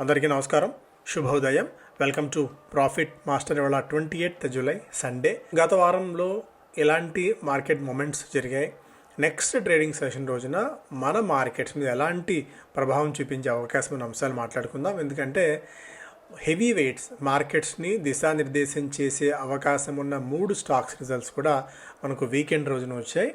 అందరికీ నమస్కారం శుభోదయం వెల్కమ్ టు ప్రాఫిట్ మాస్టర్ ఇవాళ ట్వంటీ ఎయిత్ జూలై సండే గత వారంలో ఎలాంటి మార్కెట్ మూమెంట్స్ జరిగాయి నెక్స్ట్ ట్రేడింగ్ సెషన్ రోజున మన మార్కెట్స్ మీద ఎలాంటి ప్రభావం చూపించే అవకాశం ఉన్న అంశాలు మాట్లాడుకుందాం ఎందుకంటే హెవీ వెయిట్స్ మార్కెట్స్ని దిశానిర్దేశం చేసే అవకాశం ఉన్న మూడు స్టాక్స్ రిజల్ట్స్ కూడా మనకు వీకెండ్ రోజున వచ్చాయి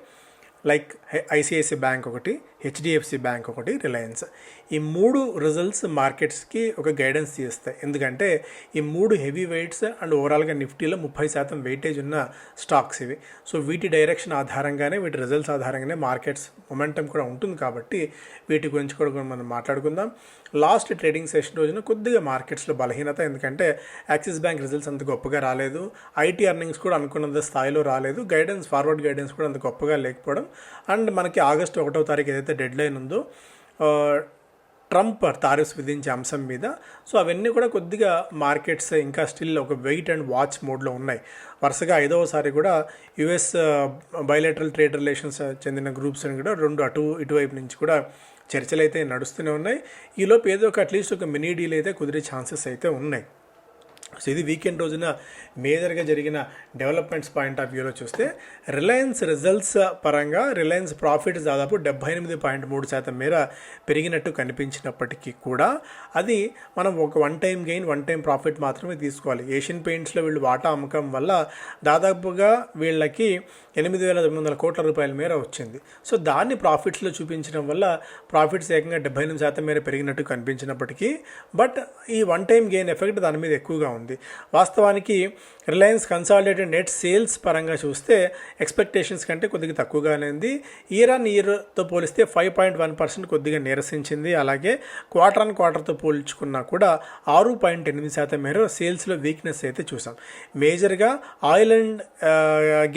లైక్ ఐసిఐసి బ్యాంక్ ఒకటి హెచ్డిఎఫ్సి బ్యాంక్ ఒకటి రిలయన్స్. ఈ మూడు రిజల్ట్స్ మార్కెట్స్కి ఒక గైడెన్స్ చేస్తాయి ఎందుకంటే ఈ మూడు హెవీ వెయిట్స్ అండ్ ఓవరాల్గా నిఫ్టీలో ముప్పై శాతం వెయిటేజ్ ఉన్న స్టాక్స్ ఇవి. సో వీటి డైరెక్షన్ ఆధారంగానే వీటి రిజల్ట్స్ ఆధారంగానే మార్కెట్స్ మొమెంటం కూడా ఉంటుంది కాబట్టి వీటి గురించి కూడా మనం మాట్లాడుకుందాం. లాస్ట్ ట్రేడింగ్ సెషన్ రోజున కొద్దిగా మార్కెట్స్లో బలహీనత ఎందుకంటే యాక్సిస్ బ్యాంక్ రిజల్ట్స్ అంత గొప్పగా రాలేదు. ఐటీ అర్నింగ్స్ కూడా అనుకున్నంత స్థాయిలో రాలేదు. గైడెన్స్ ఫార్వర్డ్ గైడెన్స్ కూడా అంత గొప్పగా లేకపోవడం. అండ్ మనకి ఆగస్టు ఒకటో తారీఖు ఏదైతే డెడ్ లైన్ ఉందో ట్రంప్ తారీఫ్స్ విధించే అంశం మీద. సో అవన్నీ కూడా కొద్దిగా మార్కెట్స్ ఇంకా స్టిల్ ఒక వెయిట్ అండ్ వాచ్ మోడ్లో ఉన్నాయి. వరుసగా ఐదవసారి కూడా యుఎస్ బయలెటరల్ ట్రేడ్ రిలేషన్స్ చెందిన గ్రూప్స్ అని కూడా రెండు అటు ఇటువైపు నుంచి కూడా చర్చలు అయితే నడుస్తూనే ఉన్నాయి. ఈలోపు ఏదో ఒక అట్లీస్ట్ ఒక మినీ డీల్ అయితే కుదిరే ఛాన్సెస్ అయితే ఉన్నాయి. సో ఇది వీకెండ్ రోజున మేజర్గా జరిగిన డెవలప్మెంట్స్ పాయింట్ ఆఫ్ వ్యూలో చూస్తే రిలయన్స్ రిజల్ట్స్ పరంగా రిలయన్స్ ప్రాఫిట్ దాదాపు డెబ్బై ఎనిమిది పాయింట్ మూడు శాతం మేర పెరిగినట్టు కనిపించినప్పటికీ కూడా అది మనం ఒక one time gain one time profit మాత్రమే తీసుకోవాలి. ఏషియన్ పెయింట్స్లో వీళ్ళు వాటా అమ్మకం వల్ల దాదాపుగా వీళ్ళకి ఎనిమిది వేల తొమ్మిది వందల కోట్ల రూపాయల మేర వచ్చింది. సో దాన్ని ప్రాఫిట్స్లో చూపించడం వల్ల ప్రాఫిట్స్ ఏకంగా డెబ్బై ఎనిమిది శాతం మేర పెరిగినట్టు కనిపించినప్పటికీ బట్ ఈ వన్ టైం గెయిన్ ఎఫెక్ట్ దాని మీద ఎక్కువగా ఉంది. వాస్తవానికి రిలయన్స్ కన్సాలిడేటెడ్ నెట్ సేల్స్ పరంగా చూస్తే ఎక్స్పెక్టేషన్స్ కంటే కొద్దిగా తక్కువగానే ఉంది. ఇయర్ ఆన్ ఇయర్తో పోలిస్తే ఫైవ్ పాయింట్ వన్ పర్సెంట్ కొద్దిగా నిరసించింది. అలాగే క్వార్టర్ ఆన్ క్వార్టర్తో పోల్చుకున్నా కూడా ఆరు పాయింట్ ఎనిమిది శాతం మేర సేల్స్లో వీక్నెస్ అయితే చూసాం. మేజర్గా ఆయిల్ అండ్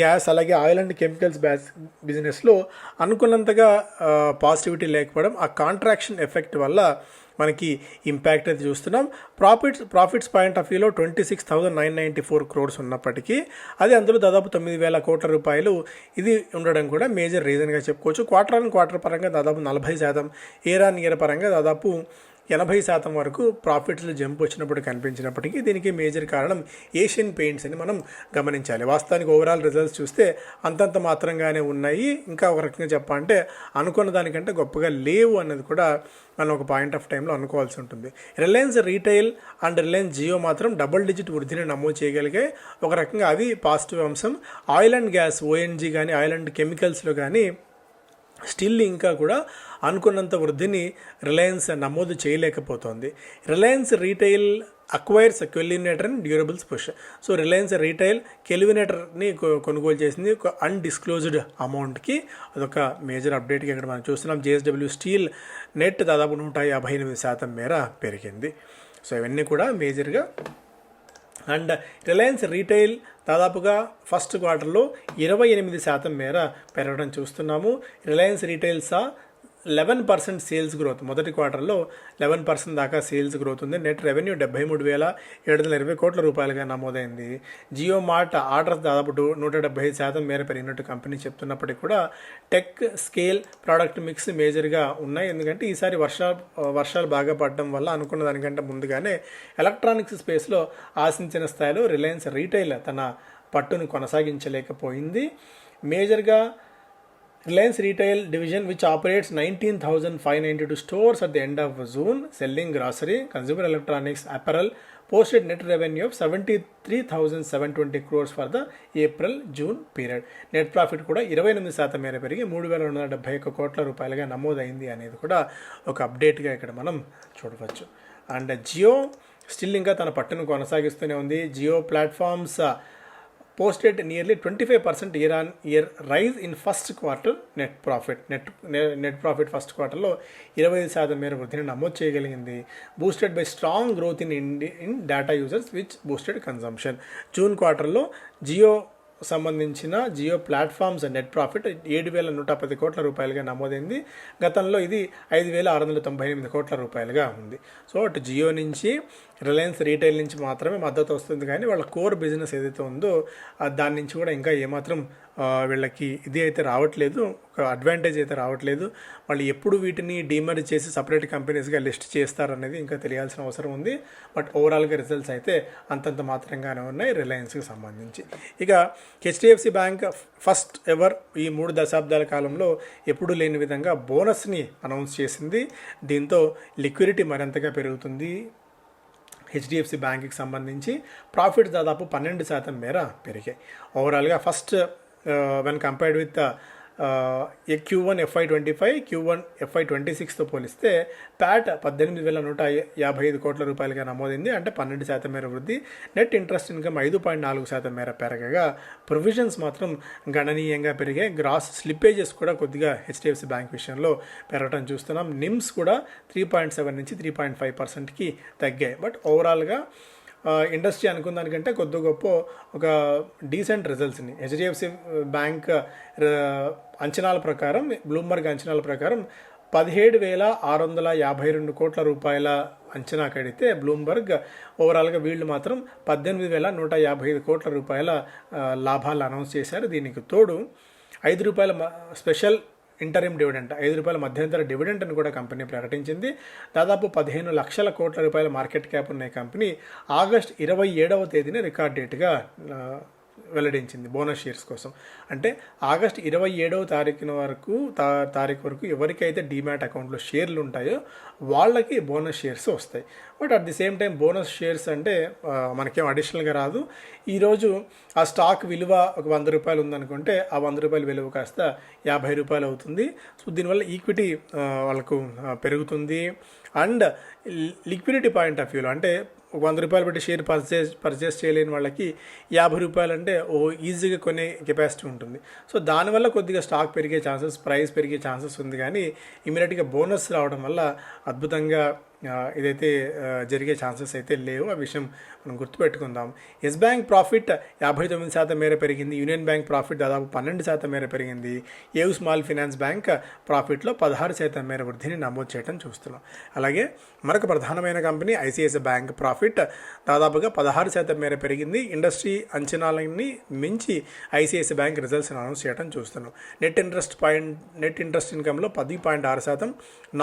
గ్యాస్ అలాగే ఆయిల్ అండ్ కెమికల్స్ బ్యాస్ బిజినెస్లో అనుకున్నంతగా uh, పాజిటివిటీ లేకపోవడం ఆ కాంట్రాక్షన్ ఎఫెక్ట్ వల్ల మనకి ఇంపాక్ట్ అయితే చూస్తున్నాం. ప్రాఫిట్స్ ప్రాఫిట్స్ పాయింట్ ఆఫ్ వ్యూలో twenty six thousand nine ninety four crores ఉన్నప్పటికీ అది అందులో దాదాపు తొమ్మిది వేల కోట్ల రూపాయలు ఇది ఉండడం కూడా మేజర్ రీజన్గా చెప్పుకోవచ్చు. క్వార్టర్ అండ్ క్వార్టర్ పరంగా దాదాపు నలభై శాతం ఇయర్ ఆన్ ఇయర్ పరంగా దాదాపు ఎనభై శాతం వరకు ప్రాఫిట్స్లో జంప్ వచ్చినప్పుడు కనిపించినప్పటికీ దీనికి మేజర్ కారణం ఏషియన్ పెయింట్స్ అని మనం గమనించాలి. వాస్తవానికి ఓవరాల్ రిజల్ట్స్ చూస్తే అంతంత మాత్రంగానే ఉన్నాయి. ఇంకా ఒక రకంగా చెప్పాలంటే అనుకున్న దానికంటే గొప్పగా లేవు అన్నది కూడా మనం ఒక పాయింట్ ఆఫ్ టైంలో అనుకోవాల్సి ఉంటుంది. Reliance retail and Reliance Jio మాత్రం డబుల్ డిజిట్ వృద్ధిని నమోదు చేయగలిగాయి. ఒక రకంగా అది పాజిటివ్ అంశం. ఆయిల్ అండ్ గ్యాస్ ఓఎన్జీ కానీ ఆయిల్ అండ్ కెమికల్స్లో కానీ స్టిల్ ఇంకా కూడా అనుకున్నంత వృద్ధిని రిలయన్స్ నమోదు చేయలేకపోతోంది. Reliance retail acquires Kelvinator and durables push so Reliance retail కెలిమినేటర్ని కొనుగోలు చేసింది. ఒక అన్డిస్క్లోజ్డ్ అమౌంట్కి అదొక మేజర్ అప్డేట్గా ఇక్కడ మనం చూస్తున్నాం. జేఎస్డబ్ల్యూ స్టీల్ నెట్ దాదాపు నూట యాభై ఎనిమిది శాతం మేర పెరిగింది. సో ఇవన్నీ కూడా మేజర్గా అండ్ రిలయన్స్ రీటైల్ దాదాపుగా ఫస్ట్ క్వార్టర్లో ఇరవై ఎనిమిది శాతం మేర పెరగడం చూస్తున్నాము. రిలయన్స్ రీటైల్సా లెవెన్ పర్సెంట్ సేల్స్ గ్రోత్ మొదటి క్వార్టర్లో లెవెన్ పర్సెంట్ దాకా సేల్స్ గ్రోత్ ఉంది. నెట్ రెవెన్యూ డెబ్బై మూడు వేల ఏడు వందల ఇరవై కోట్ల రూపాయలుగా నమోదైంది. జియో మార్ట్ ఆర్డర్స్ దాదాపు నూట డెబ్బై ఐదు శాతం మేర పెరిగినట్టు కంపెనీ చెప్తున్నప్పటికీ కూడా టెక్ స్కేల్ ప్రోడక్ట్ మిక్స్ మేజర్గా ఉన్నాయి. ఎందుకంటే ఈసారి వర్షాలు వర్షాలు బాగా పడడం వల్ల అనుకున్న దానికంటే ముందుగానే ఎలక్ట్రానిక్స్ స్పేస్లో ఆశించిన స్థాయిలో రిలయన్స్ రీటైల్ తన పట్టును కొనసాగించలేకపోయింది. మేజర్గా Reliance retail division which operates nineteen thousand five ninety two stores at the end of June selling grocery consumer electronics apparel posted net revenue of seventy three thousand seven twenty crores for the April June period net profit కూడా ఇరవై ఎనిమిది శాతం మేర పెరిగి మూడు వేల రెండు వందల డెబ్బై ఒక్క కోట్ల రూపాయలుగా నమోదైంది అనేది కూడా ఒక అప్డేట్గా ఇక్కడ మనం చూడవచ్చు. అండ్ జియో స్టిల్ ఇంకా తన పట్టును కొనసాగిస్తూనే ఉంది. Jio platforms posted nearly twenty five percent year on year rise in first quarter net profit net net profit first క్వార్టర్లో ఇరవై ఐదు శాతం మేర వృద్ధిని నమోదు చేయగలిగింది. Boosted by strong growth in indie in data users which boosted consumption June క్వార్టర్లో జియో సంబంధించిన జియో ప్లాట్ఫామ్స్ నెట్ ప్రాఫిట్ ఏడు వేల నూట పది కోట్ల రూపాయలుగా నమోదైంది. గతంలో ఇది ఐదు వేల ఆరు వందల తొంభై ఎనిమిది కోట్ల రూపాయలుగా ఉంది. సో అటు జియో నుంచి రిలయన్స్ రీటైల్ నుంచి మాత్రమే మద్దతు వస్తుంది. కానీ వాళ్ళ కోర్ బిజినెస్ ఏదైతే ఉందో దాని నుంచి కూడా ఇంకా ఏమాత్రం వీళ్ళకి ఇది అయితే రావట్లేదు ఒక అడ్వాంటేజ్ అయితే రావట్లేదు. వాళ్ళు ఎప్పుడు వీటిని డీమర్జ్ చేసి సపరేట్ కంపెనీస్గా లిస్ట్ చేస్తారనేది ఇంకా తెలియాల్సిన అవసరం ఉంది. బట్ ఓవరాల్గా రిజల్ట్స్ అయితే అంతంత మాత్రంగానే ఉన్నాయి రిలయన్స్కి సంబంధించి. ఇక హెచ్డిఎఫ్సి బ్యాంక్ ఫస్ట్ ఎవర్ ఈ మూడు దశాబ్దాల కాలంలో ఎప్పుడూ లేని విధంగా బోనస్ని అనౌన్స్ చేసింది. దీంతో లిక్విడిటీ మరింతగా పెరుగుతుంది. హెచ్డిఎఫ్సి బ్యాంక్కి సంబంధించి ప్రాఫిట్ దాదాపు పన్నెండు శాతం మేర పెరిగాయి. ఓవరాల్గా first when compared with Q one FY twenty five Q one FY twenty సిక్స్తో పోలిస్తే ప్యాట్ పద్దెనిమిది వేల నూట యాభై ఐదు కోట్ల రూపాయలుగా నమోదైంది. అంటే పన్నెండు శాతం మేర వృద్ధి. నెట్ ఇంట్రెస్ట్ ఇన్కమ్ ఐదు పాయింట్ నాలుగు శాతం మేర పెరగగా ప్రొవిజన్స్ మాత్రం గణనీయంగా పెరిగాయి. గ్రాస్ స్లిప్పేజెస్ కూడా కొద్దిగా హెచ్డిఎఫ్సి బ్యాంక్ విషయంలో పెరగడం చూస్తున్నాం. నిమ్స్ కూడా త్రీ పాయింట్ సెవెన్ నుంచి త్రీ పాయింట్ ఫైవ్ పర్సెంట్కి తగ్గాయి. బట్ ఓవరాల్గా ఇండస్ట్రీ అనుకున్న దానికంటే కొద్ది గొప్ప ఒక డీసెంట్ రిజల్ట్స్ని హెచ్డిఎఫ్సి బ్యాంక్ అంచనాల ప్రకారం బ్లూమ్బర్గ్ అంచనాల ప్రకారం పదిహేడు వేల ఆరు వందల యాభై రెండు కోట్ల రూపాయల అంచనా కడితే బ్లూంబర్గ్ ఓవరాల్గా వీళ్ళు మాత్రం పద్దెనిమిది వేల నూట యాభై ఐదు కోట్ల రూపాయల లాభాలు అనౌన్స్ చేశారు. దీనికి తోడు ఐదు రూపాయల స్పెషల్ ఇంటరిమ్ డివిడెంట్. ఐదు రూపాయల మధ్యంతర డివిడెంట్ అని కూడా కంపెనీ ప్రకటించింది. దాదాపు పదిహేను లక్షల కోట్ల రూపాయల మార్కెట్ క్యాప్ ఉన్న కంపెనీ ఆగస్ట్ ఇరవై ఏడవ తేదీన రికార్డ్ డేట్గా వెల్లడించింది బోనస్ షేర్స్ కోసం. అంటే ఆగస్ట్ ఇరవై ఏడవ తారీఖున వరకు తా తారీఖు వరకు ఎవరికైతే డీమ్యాట్ అకౌంట్లో షేర్లు ఉంటాయో వాళ్ళకి బోనస్ షేర్స్ వస్తాయి. But at the same time bonus shares అంటే మనకేం అడిషనల్గా రాదు. ఈరోజు ఆ స్టాక్ విలువ ఒక వంద రూపాయలు ఉందనుకుంటే ఆ వంద రూపాయల విలువ కాస్త యాభై రూపాయలు అవుతుంది. సో దీనివల్ల ఈక్విటీ వాళ్ళకు పెరుగుతుంది. అండ్ లిక్విడిటీ పాయింట్ ఆఫ్ వ్యూలో అంటే ఒక వంద రూపాయలు పెట్టి షేర్ పర్చేస్ పర్చేస్ చేయలేని వాళ్ళకి యాభై రూపాయలు అంటే ఓ ఈజీగా కొనే కెపాసిటీ ఉంటుంది. సో దానివల్ల కొద్దిగా స్టాక్ పెరిగే ఛాన్సెస్ ప్రైస్ పెరిగే ఛాన్సెస్ ఉంది. కానీ ఇమీడియట్గా బోనస్ రావడం వల్ల అద్భుతంగా ఇదైతే జరిగే ఛాన్సెస్ అయితే లేవు ఆ విషయం మనం గుర్తుపెట్టుకుందాం. ఎస్ బ్యాంక్ ప్రాఫిట్ యాభై తొమ్మిది శాతం మేర పెరిగింది. యూనియన్ బ్యాంక్ ప్రాఫిట్ దాదాపు పన్నెండు శాతం మేర పెరిగింది. ఏవ్ స్మాల్ ఫినాన్స్ బ్యాంక్ ప్రాఫిట్లో పదహారు శాతం మేర వృద్ధిని నమోదు చేయడం చూస్తున్నాం. అలాగే మరొక ప్రధానమైన కంపెనీ ఐసిఐసిఐ బ్యాంక్ ప్రాఫిట్ దాదాపుగా పదహారు శాతం మేర పెరిగింది. ఇండస్ట్రీ అంచనాలని మించి ఐసిఐసిఐ బ్యాంక్ రిజల్ట్స్ అనౌన్స్ చేయడం చూస్తున్నాం. Net interest point net interest ఇన్కంలో పది పాయింట్ ఆరు శాతం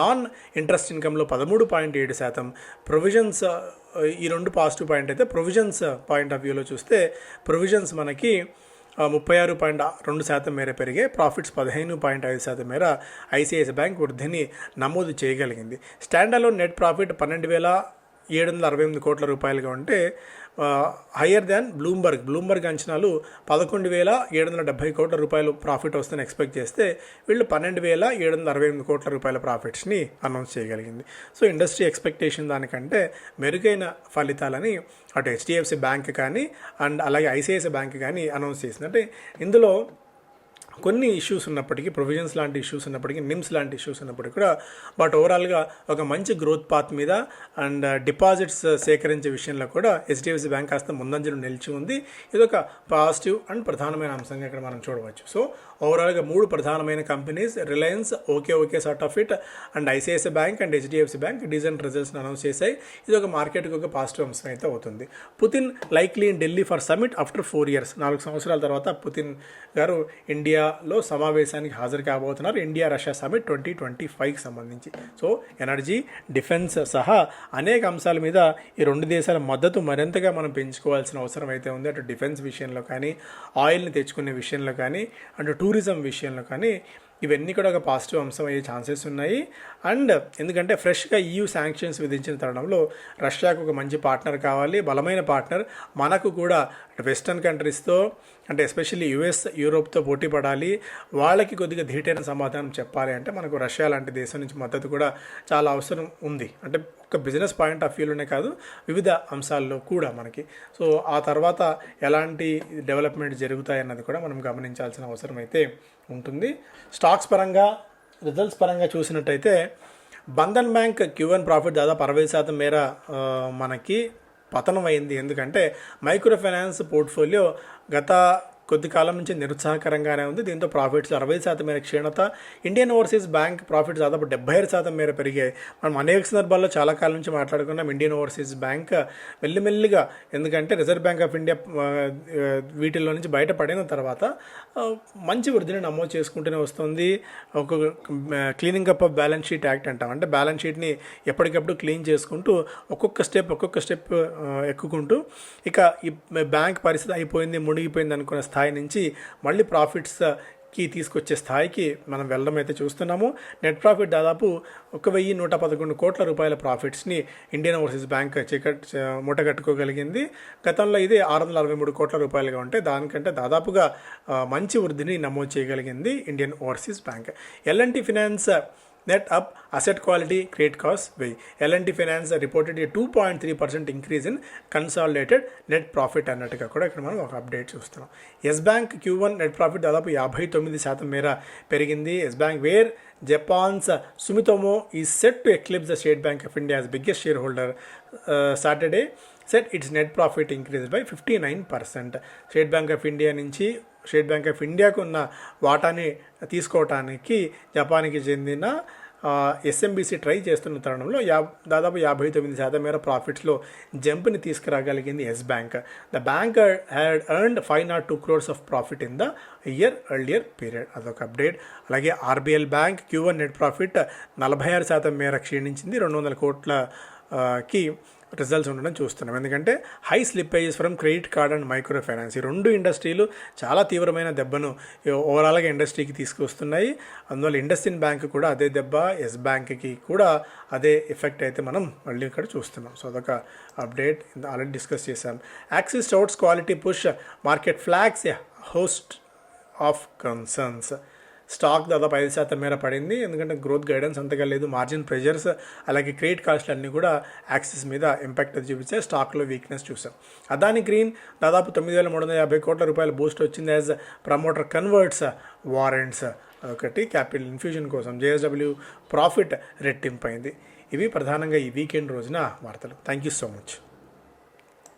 నాన్ ఇంట్రెస్ట్ ఇన్కంలో పదమూడు పాయింట్ ఏడు శాతం. ప్రొవిజన్స్ ఈ రెండు పాజిటివ్ పాయింట్ అయితే ప్రొవిజన్స్ పాయింట్ ఆఫ్ వ్యూలో చూస్తే ప్రొవిజన్స్ మనకి ముప్పై ఆరు పాయింట్ రెండు శాతం మేర పెరిగే ప్రాఫిట్స్ పదిహేను పాయింట్ ఐదు శాతం మేర ఐసిఐసిఐ బ్యాంక్ వృద్ధిని నమోదు చేయగలిగింది. స్టాండర్లో నెట్ ప్రాఫిట్ పన్నెండు వేల ఏడు వందల అరవై ఎనిమిది కోట్ల రూపాయలుగా ఉంటే హయ్యర్ దాన్ బ్లూంబర్గ్ బ్లూంబర్గ్ అంచనాలు పదకొండు వేల ఏడు వందల డెబ్బై కోట్ల రూపాయలు ప్రాఫిట్ వస్తుందని ఎక్స్పెక్ట్ చేస్తే వీళ్ళు పన్నెండు వేల ఏడు వందల అరవై ఎనిమిది కోట్ల రూపాయల ప్రాఫిట్స్ని అనౌన్స్ చేయగలిగింది. సో ఇండస్ట్రీ ఎక్స్పెక్టేషన్ దానికంటే మెరుగైన ఫలితాలని అటు హెచ్డిఎఫ్సి బ్యాంక్ కానీ అండ్ అలాగే ఐసిఐసిఐ బ్యాంక్ కానీ అనౌన్స్ చేసింది. అంటే ఇందులో కొన్ని ఇష్యూస్ ఉన్నప్పటికీ ప్రొవిజన్స్ లాంటి ఇష్యూస్ ఉన్నప్పటికీ నిమ్స్ లాంటి ఇష్యూస్ ఉన్నప్పటికీ కూడా బట్ ఓవరాల్గా ఒక మంచి గ్రోత్ పాత్ మీద అండ్ డిపాజిట్స్ uh, uh, సేకరించే విషయంలో కూడా హెచ్డిఎఫ్సి బ్యాంక్ కాస్త ముందంజలు నిలిచి ఉంది. ఇది ఒక పాజిటివ్ అండ్ ప్రధానమైన అంశంగా ఇక్కడ మనం చూడవచ్చు. సో ఓవరాల్గా మూడు ప్రధానమైన companies Reliance okay okay sort of it and ICICI bank and HDFC bank decent రిజల్ట్స్ని announce చేశాయి. ఇది ఒక మార్కెట్కి ఒక పాజిటివ్ అంశం అయితే అవుతుంది. Putin likely in Delhi for summit after four years నాలుగు సంవత్సరాల తర్వాత పుతిన్ గారు ఇండియా ఇండియాలో సమావేశానికి హాజరు కాబోతున్నారు India Russia summit twenty twenty ఫైవ్కి సంబంధించి. సో ఎనర్జీ డిఫెన్స్ సహా అనేక అంశాల మీద ఈ రెండు దేశాల మద్దతు మరింతగా మనం పెంచుకోవాల్సిన అవసరం అయితే ఉంది. అటు డిఫెన్స్ విషయంలో కానీ ఆయిల్ని తెచ్చుకునే విషయంలో కానీ అటు టూరిజం విషయంలో కానీ ఇవన్నీ కూడా ఒక పాజిటివ్ అంశం అయ్యే ఛాన్సెస్ ఉన్నాయి. అండ్ ఎందుకంటే ఫ్రెష్గా ఈయూ శాంక్షన్స్ విధించిన తరుణంలో రష్యాకు ఒక మంచి పార్ట్నర్ కావాలి బలమైన పార్ట్నర్. మనకు కూడా వెస్టర్న్ కంట్రీస్తో అంటే ఎస్పెషల్లీ యుఎస్ యూరోప్తో పోటీ పడాలి. వాళ్ళకి కొద్దిగా ధీటైన సమాధానం చెప్పాలి అంటే మనకు రష్యా లాంటి దేశం నుంచి మద్దతు కూడా చాలా అవసరం ఉంది. అంటే ఒక బిజినెస్ పాయింట్ ఆఫ్ వ్యూలోనే కాదు వివిధ అంశాల్లో కూడా మనకి. సో ఆ తర్వాత ఎలాంటి డెవలప్మెంట్ జరుగుతాయన్నది కూడా మనం గమనించాల్సిన అవసరం అయితే ఉంటుంది. స్టాక్స్ పరంగా రిజల్ట్స్ పరంగా చూసినట్టయితే బంధన్ బ్యాంక్ క్యూఎన్ ప్రాఫిట్ దాదాపు అరవై శాతం మేర మనకి పతనం అయింది ఎందుకంటే మైక్రో ఫైనాన్స్ పోర్ట్ఫోలియో గత కొద్ది కాలం నుంచి నిరుత్సాహకరంగానే ఉంది. దీంతో ప్రాఫిట్స్ అరవై శాతం మేర క్షీణత ఇండియన్ ఓవర్సీస్ బ్యాంక్ ప్రాఫిట్స్ దాదాపు డెబ్బై ఐదు శాతం మేర పెరిగాయి. మనం అనేక సందర్భాల్లో చాలా కాలం నుంచి మాట్లాడుకున్నాం ఇండియన్ ఓవర్సీస్ బ్యాంక్ మెల్లిమెల్లిగా ఎందుకంటే రిజర్వ్ బ్యాంక్ ఆఫ్ ఇండియా వీటిల్లో నుంచి బయటపడిన తర్వాత మంచి వృద్ధిని నమోదు చేసుకుంటూనే వస్తుంది. ఒక cleaning up of balance sheet act అంటాం. అంటే బ్యాలెన్స్ షీట్ని ఎప్పటికప్పుడు క్లీన్ చేసుకుంటూ ఒక్కొక్క స్టెప్ ఒక్కొక్క స్టెప్ ఎక్కుకుంటూ ఇక ఈ బ్యాంక్ పరిస్థితి అయిపోయింది మునిగిపోయింది అనుకున్న స్థాయి నుంచి మళ్ళీ ప్రాఫిట్స్కి తీసుకొచ్చే స్థాయికి మనం వెళ్ళడం అయితే చూస్తున్నాము. నెట్ ప్రాఫిట్ దాదాపు ఒక వెయ్యి నూట పదకొండు కోట్ల రూపాయల ప్రాఫిట్స్ని ఇండియన్ ఓవర్సీస్ బ్యాంక్ చికట్ మూటగట్టుకోగలిగింది. గతంలో ఇది ఆరు వందల అరవై మూడు కోట్ల రూపాయలుగా ఉంటే దానికంటే దాదాపుగా మంచి వృద్ధిని నమోదు చేయగలిగింది Indian overseas bank L&T finance net up asset quality create cost వెయ్యి L&T finance reported two point three percent increase in consolidated net profit అన్నట్టుగా కూడా ఇక్కడ మనం ఒక అప్డేట్ చూస్తున్నాం. Yes bank Q one net profit దాదాపు యాభై తొమ్మిది శాతం మేర పెరిగింది. Yes bank where Japan's Sumitomo is set to eclipse the State Bank of India's biggest shareholder Saturday set its net profit increase by fifty nine percent State Bank of India నుంచి State Bank of ఇండియాకు ఉన్న వాటాని తీసుకోవటానికి జపాన్కి చెందిన ఎస్ఎంబీసీ try చేస్తున్న తరుణంలో yeah దాదాపు యాభై తొమ్మిది శాతం మేర ప్రాఫిట్స్లో జంప్ని తీసుకురాగలిగింది Yes bank. The bank had earned five naught two crores of profit in the year earlier period. అదొక అప్డేట్. అలాగే RBL bank Q one net profit నలభై ఆరు శాతం మేర క్షీణించింది. రెండు వందల కోట్ల కి రిజల్ట్స్ ఉండడం చూస్తున్నాం. ఎందుకంటే high slippages from credit card and micro finance ఈ రెండు ఇండస్ట్రీలు చాలా తీవ్రమైన దెబ్బను ఓవరాల్గా ఇండస్ట్రీకి తీసుకొస్తున్నాయి అందువల్ల ఇండస్ట్రీన్ బ్యాంక్ కూడా అదే దెబ్బ ఎస్ బ్యాంక్కి కూడా అదే ఎఫెక్ట్ అయితే మనం మళ్ళీ ఇక్కడ చూస్తున్నాం. సో అదొక అప్డేట్ ఆల్రెడీ డిస్కస్ చేశాం. Axis outs quality push market flags host of concerns stock దాదాపు ఐదు శాతం మేర పడింది. ఎందుకంటే గ్రోత్ గైడెన్స్ అంతగా లేదు. మార్జిన్ ప్రెజర్స్ అలాగే క్రెడిట్ కాస్ట్లు అన్నీ కూడా యాక్సిస్ మీద ఇంపాక్ట్ చూపిస్తే స్టాక్లో వీక్నెస్ చూసాం. అదాని గ్రీన్ దాదాపు తొమ్మిది వేల మూడు వందల యాభై కోట్ల రూపాయల బూస్ట్ వచ్చింది యాజ్ ప్రమోటర్ కన్వర్ట్స్ వారెంట్స్ ఒకటి క్యాపిటల్ ఇన్ఫ్యూజన్ కోసం జేఎస్డబ్ల్యూ ప్రాఫిట్ రెట్టింపైంది. ఇవి ప్రధానంగా ఈ వీకెండ్ రోజున వార్తలు. Thank you so much